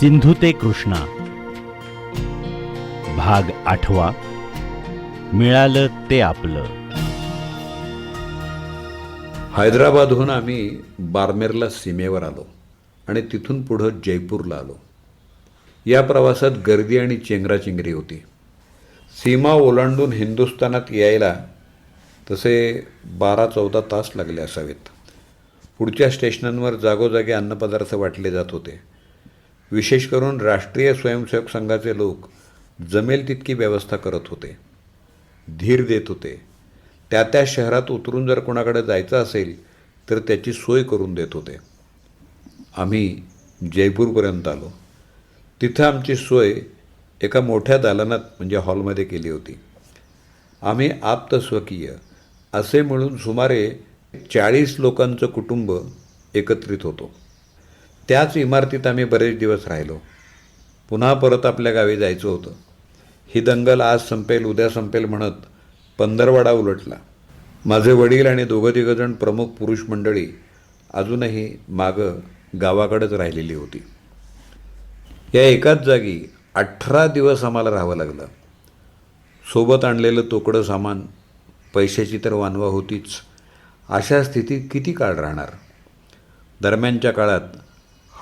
सिंधू ते कृष्णा. भाग आठवा. मिळालं ते आपलं. हैदराबादहून आम्ही बारमेरला सीमेवर आलो आणि तिथून पुढं जयपूरला आलो. या प्रवासात गर्दी आणि चेंगराचेंगरी होती. सीमा ओलांडून हिंदुस्थानात यायला तसे बारा चौदा तास लागले असावेत. पुढच्या स्टेशनांवर जागोजागी अन्नपदार्थ वाटले जात होते. विशेष करून राष्ट्रीय स्वयंसेवक संघाचे लोक जमेल तितकी व्यवस्था करत होते. धीर देत होते. त्या त्या शहरात उतरून जर कोणाकडे जायचं असेल तर त्याची सोय करून देत होते. आम्ही जयपूरपर्यंत आलो. तिथं आमची सोय एका मोठ्या दालनात म्हणजे हॉलमध्ये केली होती. आम्ही आप्तस्वकीय असे मिळून सुमारे चाळीस लोकांचं कुटुंब एकत्रित होतो. त्याच इमारतीत आम्ही बरेच दिवस राहिलो. पुन्हा परत आपल्या गावी जायचं होतं. ही दंगल आज संपेल उद्या संपेल म्हणत पंधरवाडा उलटला. माझे वडील आणि दोघं तिघंजण प्रमुख पुरुष मंडळी अजूनही मागं गावाकडेच राहिलेली होती. या एकाच जागी अठरा दिवस आम्हाला राहावं लागलं. सोबत आणलेलं तोकडं सामान पैशाची तर वानवा होतीच. अशा स्थितीत किती काळ राहणार? दरम्यानच्या काळात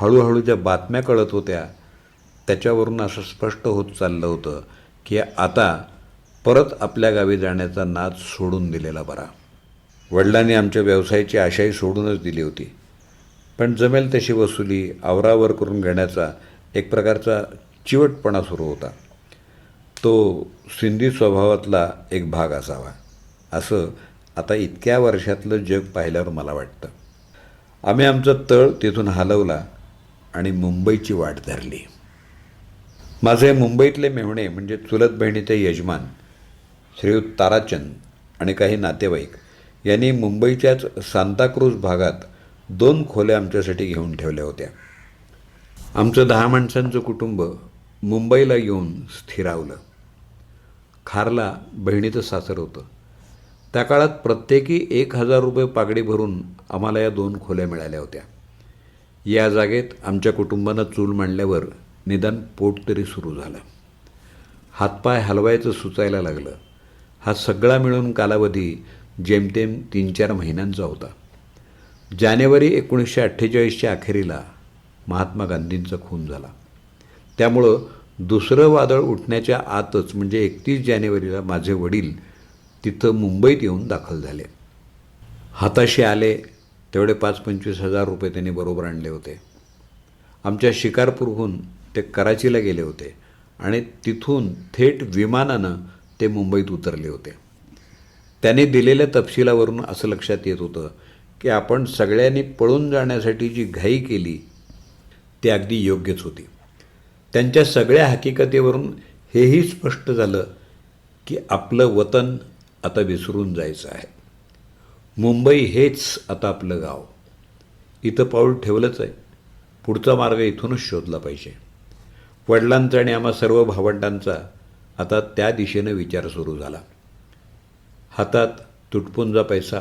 हळूहळू ज्या बातम्या कळत होत्या त्याच्यावरून असं स्पष्ट होत चाललं होतं की आता परत आपल्या गावी जाण्याचा नाद सोडून दिलेला बरा. वडिलांनी आमच्या व्यवसायाची आशाही सोडूनच दिली होती. पण जमेल तशी वसुली आवरावर करून घेण्याचा एक प्रकारचा चिवटपणा सुरू होता. तो सिंधी स्वभावातला एक भाग असावा. असं आता इतक्या वर्षातलं जग पाहिल्यावर मला वाटतं. आम्ही आमचं तळ तिथून हलवला. आणि मुंबईची वाट धरली. माझे मुंबईतले मेहुणे म्हणजे चुलत बहिणीचे यजमान श्रीयुत ताराचंद आणि काही नातेवाईक यांनी मुंबईच्याच सांताक्रूज भागात दोन खोल्या आमच्यासाठी घेऊन ठेवल्या होत्या. आमचं दहा माणसांचं कुटुंब मुंबईला येऊन स्थिरावलं. खारला बहिणीचं सासर होतं. त्या काळात प्रत्येकी एक हजार रुपये पागडी भरून आम्हाला या दोन खोल्या मिळाल्या होत्या. या जागेत आमच्या कुटुंबानं चूल मांडल्यावर निदान पोट तरी सुरू झालं. हातपाय हलवायचं सुचायला लागलं. हा सगळा मिळून कालावधी जेमतेम तीन चार महिन्यांचा होता. जानेवारी एकोणीसशे अठ्ठेचाळीसच्या अखेरीला महात्मा गांधींचा खून झाला. त्यामुळं दुसरं वादळ उठण्याच्या आतच म्हणजे एकतीस जानेवारीला माझे वडील तिथं मुंबईत येऊन दाखल झाले. हाताशी आले तेवढे पाच पंचवीस हजार रुपये त्यांनी बरोबर आणले होते. आमच्या शिकारपूरहून ते कराचीला गेले होते आणि तिथून थेट विमानानं ते मुंबईत उतरले होते. त्याने दिलेल्या तपशिलावरून असं लक्षात येत होतं की आपण सगळ्यांनी पळून जाण्यासाठी जी घाई केली ती अगदी योग्यच होती. त्यांच्या सगळ्या हकीकतीवरून हेही स्पष्ट झालं की आपलं वतन आता विसरून जायचं आहे. मुंबई हेच आता आपलं गाव. इथं पाऊल ठेवलंच आहे. पुढचा मार्ग इथूनच शोधला पाहिजे. वडिलांचा आणि आम्हा सर्व भावंडांचा आता त्या दिशेनं विचार सुरू झाला. हातात तुटपुंजा पैसा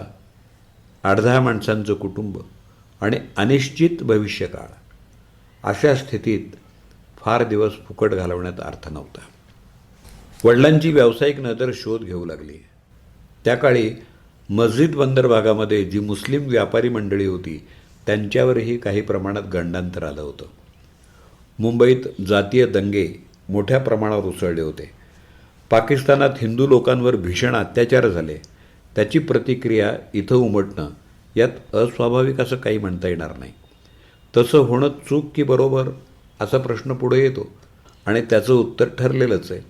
अर्ध्या माणसांचं कुटुंब आणि अनिश्चित भविष्यकाळ. अशा स्थितीत फार दिवस फुकट घालवण्यात अर्थ नव्हता. वडिलांची व्यावसायिक नजर शोध घेऊ लागली. त्या काळी मस्जिद बंदर भागामध्ये जी मुस्लिम व्यापारी मंडळी होती त्यांच्यावरही काही प्रमाणात गंडांतर आलं होतं. मुंबईत जातीय दंगे मोठ्या प्रमाणावर उसळले होते. पाकिस्तानात हिंदू लोकांवर भीषण अत्याचार झाले. त्याची प्रतिक्रिया इथं उमटणं यात अस्वाभाविक असं काही म्हणता येणार नाही. तसं होणं चूक की बरोबर असा प्रश्न पुढे येतो आणि त्याचं उत्तर ठरलेलंच आहे.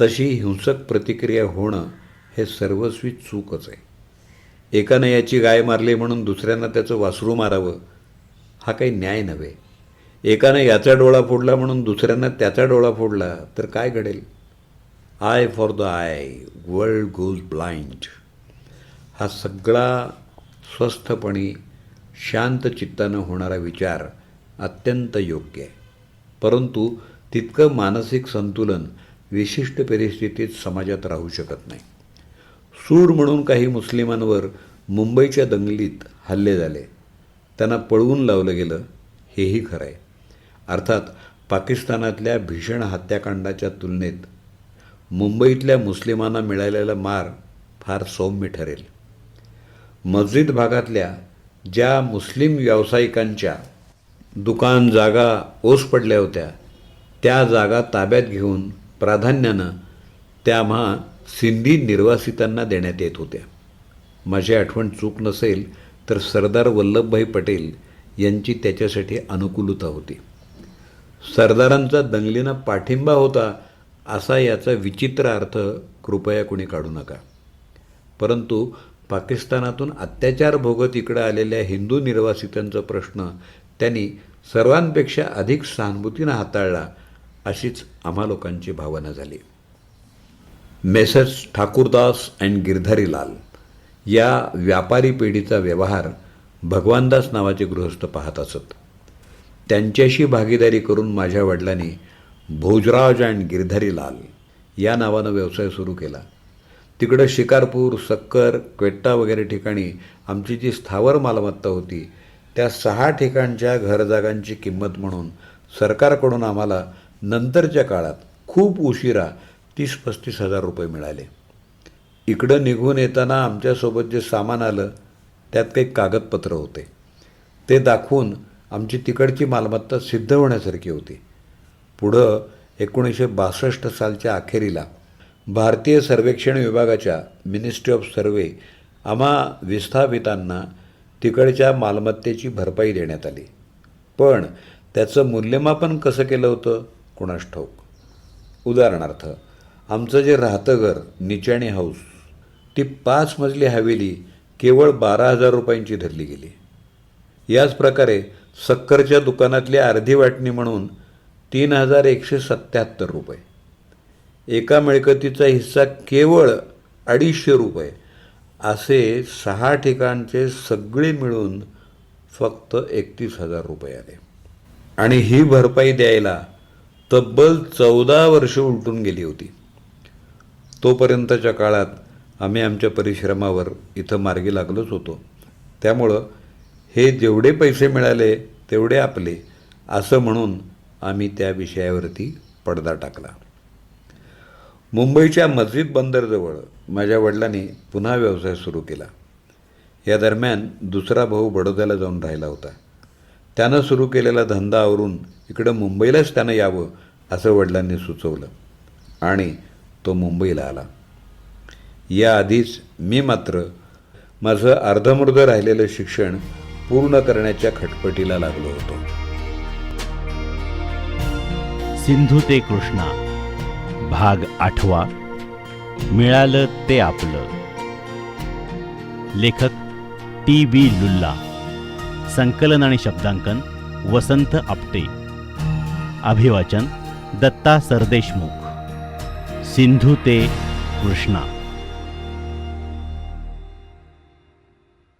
तशी हिंसक प्रतिक्रिया होणं हे सर्वस्वी चूकच आहे. एकानं याची गाय मारली म्हणून दुसऱ्यांना त्याचं वासरू मारावं हा काही न्याय नव्हे. एकानं याचा डोळा फोडला म्हणून दुसऱ्यांना त्याचा डोळा फोडला तर काय घडेल? Eye for the eye world goes blind हा सगळा स्वस्थपणी शांत चित्तानं होणारा विचार अत्यंत योग्य आहे. परंतु तितकं मानसिक संतुलन विशिष्ट परिस्थितीत समाजात राहू शकत नाही. सूर म्हणून काही मुस्लिमांवर मुंबईच्या दंगलीत हल्ले झाले. त्यांना पळवून लावलं गेलं हेही खरं आहे. अर्थात पाकिस्तानातल्या भीषण हत्याकांडाच्या तुलनेत मुंबईतल्या मुस्लिमांना मिळालेला मार फार सौम्य ठरेल. मस्जिद भागातल्या ज्या मुस्लिम व्यावसायिकांच्या दुकान जागा ओस पडल्या होत्या त्या जागा ताब्यात घेऊन प्राधान्यानं त्या महा सिंधी निर्वासितांना देण्यात येत होत्या. माझी आठवण चूक नसेल तर सरदार वल्लभभाई पटेल यांची त्याच्यासाठी अनुकूलता होती. सरदारांचा दंगलींना पाठिंबा होता असा याचा विचित्र अर्थ कृपया कोणी काढू नका. परंतु पाकिस्तानातून अत्याचार भोगत इकडं आलेल्या हिंदू निर्वासितांचा प्रश्न त्यांनी सर्वांपेक्षा अधिक सहानुभूतीनं हाताळला अशीच आम्हा लोकांची भावना झाली. मेसर्स ठाकूरदास अँड गिरधारीलाल या व्यापारी पिढीचा व्यवहार भगवानदास नावाचे गृहस्थ पाहत असत. त्यांच्याशी भागीदारी करून माझ्या वडिलांनी भोजराज अँड गिरधारीलाल या नावानं व्यवसाय सुरू केला. तिकडं शिकारपूर सक्कर क्वेट्टा वगैरे ठिकाणी आमची जी स्थावर मालमत्ता होती त्या सहा ठिकाणच्या घरजागांची किंमत म्हणून सरकारकडून आम्हाला नंतरच्या काळात खूप उशिरा तीस पस्तीस हजार रुपये मिळाले. इकडं निघून येताना आमच्यासोबत जे सामान आलं त्यात काही कागदपत्र होते. ते दाखवून आमची तिकडची मालमत्ता सिद्ध होण्यासारखी होती. पुढं एकोणीसशे बासष्ट सालच्या अखेरीला भारतीय सर्वेक्षण विभागाच्या मिनिस्ट्री ऑफ सर्वे आम्हा विस्थापितांना तिकडच्या मालमत्तेची भरपाई देण्यात आली. पण त्याचं मूल्यमापन कसं केलं होतं? कुणास ठाऊक. उदाहरणार्थ आमचं जे राहतं घर निचाणी हाऊस ती पाच मजली हवेली केवळ बारा हजार रुपयांची धरली गेली. याच प्रकारे सक्करच्या दुकानातली अर्धी वाटणी म्हणून तीन हजार एकशे सत्त्याहत्तर रुपये. एका मिळकतीचा हिस्सा केवळ अडीचशे रुपये. असे सहा ठिकाणचे सगळे मिळून फक्त एकतीस हजार रुपये आले. आणि ही भरपाई द्यायला तब्बल चौदा वर्ष उलटून गेली होती. तोपर्यंतच्या काळात आम्ही आमच्या परिश्रमावर इथं मार्गी लागलोच होतो. त्यामुळं हे जेवढे पैसे मिळाले तेवढे आपले असं म्हणून आम्ही त्या विषयावरती पडदा टाकला. मुंबईच्या मस्जिद बंदरजवळ माझ्या वडिलांनी पुन्हा व्यवसाय सुरू केला. या दरम्यान दुसरा भाऊ बडोद्याला जाऊन राहिला होता. त्यानं सुरू केलेला धंदा आवरून इकडं मुंबईलाच त्यानं यावं असं वडिलांनी सुचवलं. आणि तो मुंबईला आला. याआधीच मी मात्र माझं अर्धमृध राहिलेलं शिक्षण पूर्ण करण्याच्या खटपटीला लागलो होतो. सिंधू ते कृष्णा भाग आठवा मिळालं ते आपलं. लेखक टी बी लुल्ला संकलन आणि शब्दांकन वसंत आपटे. अभिवाचन दत्ता सरदेशमुख. सिंधू ते कृष्णा.